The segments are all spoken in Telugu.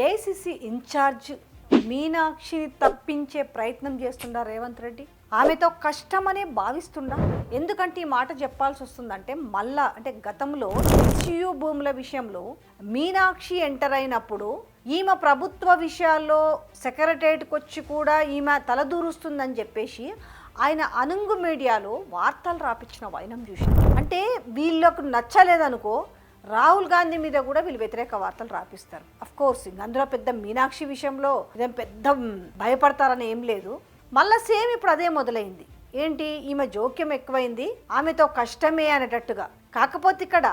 ఏసీసీ ఇన్ఛార్జ్ మీనాక్షిని తప్పించే ప్రయత్నం చేస్తుండా రేవంత్ రెడ్డి? ఆమెతో కష్టమనే భావిస్తుండా ఎందుకంటే ఈ మాట చెప్పాల్సి వస్తుందంటే మళ్ళా అంటే గతంలో హెచ్యు భూముల విషయంలో మీనాక్షి ఎంటర్ అయినప్పుడు ఈమె ప్రభుత్వ విషయాల్లో సెక్రటరేట్కి వచ్చి కూడా ఈమె తలదూరుస్తుందని చెప్పేసి ఆయన అనుంగు మీడియాలో వార్తలు రాపించిన వైనం చూసి అంటే వీళ్ళకు నచ్చలేదనుకో రాహుల్ గాంధీ మీద కూడా వీళ్ళు వ్యతిరేక వార్తలు రాపిస్తారు. అఫ్ కోర్స్ అందులో పెద్ద మీనాక్షి విషయంలో ఇదేం పెద్ద భయపడతారని ఏం లేదు. మళ్ళా సేమ్ ఇప్పుడు అదే మొదలైంది. ఏంటి? ఈమె జోక్యం ఎక్కువైంది ఆమెతో కష్టమే అనేటట్టుగా. కాకపోతే ఇక్కడ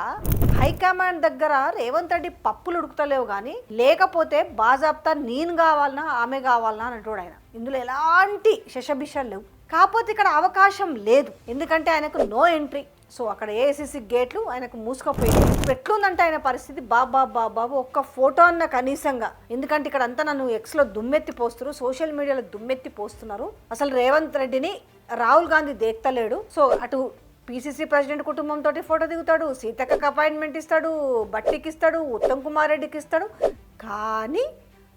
హైకమాండ్ దగ్గర రేవంత్ రెడ్డి పప్పులు ఉడుకుతలేవు కానీ లేకపోతే బాజాబ్తా నేను కావాలనా ఆమె కావాలనా అంటాడు ఆయన. ఇందులో ఎలాంటి శశభిషాలు లేవు. కాకపోతే ఇక్కడ అవకాశం లేదు. ఎందుకంటే ఆయనకు నో ఎంట్రీ సో అక్కడ ఏఐసిసి గేట్లు ఆయనకు మూసుకపోయింది పెట్లుందంటే ఎట్లుందంటే ఆయన పరిస్థితి బాబా బాబాబు ఒక్క ఫోటో అన్న కనీసంగా. ఎందుకంటే ఇక్కడ అంతా నన్ను ఎక్స్లో దుమ్మెత్తి పోస్తున్నారు సోషల్ మీడియాలో దుమ్మెత్తి పోస్తున్నారు. అసలు రేవంత్ రెడ్డిని రాహుల్ గాంధీ దేక్తలేడు. సో అటు పిసిసి ప్రెసిడెంట్ కుటుంబంతో ఫోటో దిగుతాడు సీతక్క అపాయింట్మెంట్ ఇస్తాడు బట్టికి ఇస్తాడు ఉత్తమ్ కుమార్ రెడ్డికి ఇస్తాడు కానీ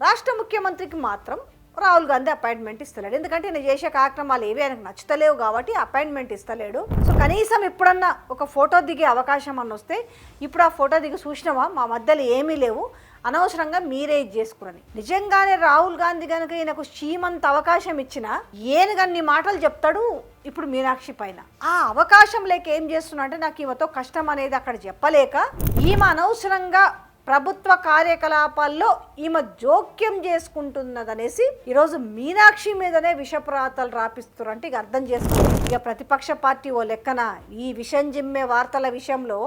రాష్ట్ర ముఖ్యమంత్రికి మాత్రం రాహుల్ గాంధీ అపాయింట్మెంట్ ఇస్తలేడు. ఎందుకంటే నేను చేసే కార్యక్రమాలు ఏవి ఆయనకు నచ్చుతలేవు కాబట్టి అపాయింట్మెంట్ ఇస్తలేడు. సో కనీసం ఎప్పుడన్నా ఒక ఫోటో దిగే అవకాశం అని వస్తే ఇప్పుడు ఆ ఫోటో దిగి చూసినావా? మా మధ్యలో ఏమీ లేవు. అనవసరంగా మీరే ఇది చేసుకురని నిజంగానే రాహుల్ గాంధీ కనుక ఈయనకు చీమంత అవకాశం ఇచ్చినా ఏనుగన్ని మాటలు చెప్తాడు ఇప్పుడు మీనాక్షి పైన. ఆ అవకాశం లేక ఏం చేస్తున్నా అంటే నాకు ఈమెతో కష్టం అనేది అక్కడ చెప్పలేక ఈమె అనవసరంగా ప్రభుత్వ కార్యకలాపాల్లో ఈమె జోక్యం చేసుకుంటున్నదనేసి ఈరోజు మీనాక్షి మీదనే విషప్రాతలు రాపిస్తున్నారు. అంటే ఇక అర్థం చేసుకోండి ఇక ప్రతిపక్ష పార్టీ ఓ లెక్కన ఈ విషయం జిమ్మే వార్తల విషయంలో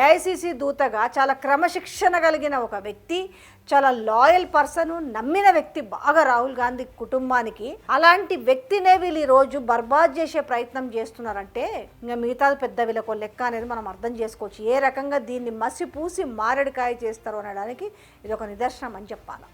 ఏఐసిసి దూతగా చాలా క్రమశిక్షణ కలిగిన ఒక వ్యక్తి చాలా లాయల్ పర్సన్ నమ్మిన వ్యక్తి బాగా రాహుల్ గాంధీ కుటుంబానికి. అలాంటి వ్యక్తినే వీళ్ళు ఈరోజు బర్బాద్ చేసే ప్రయత్నం చేస్తున్నారంటే ఇంకా మిగతాది పెద్ద వీళ్ళకు లెక్క అనేది మనం అర్థం చేసుకోవచ్చు. ఏ రకంగా దీన్ని మసి పూసి మారేడుకాయ చేస్తారు అనడానికి ఇది ఒక నిదర్శనం అని చెప్పాలి.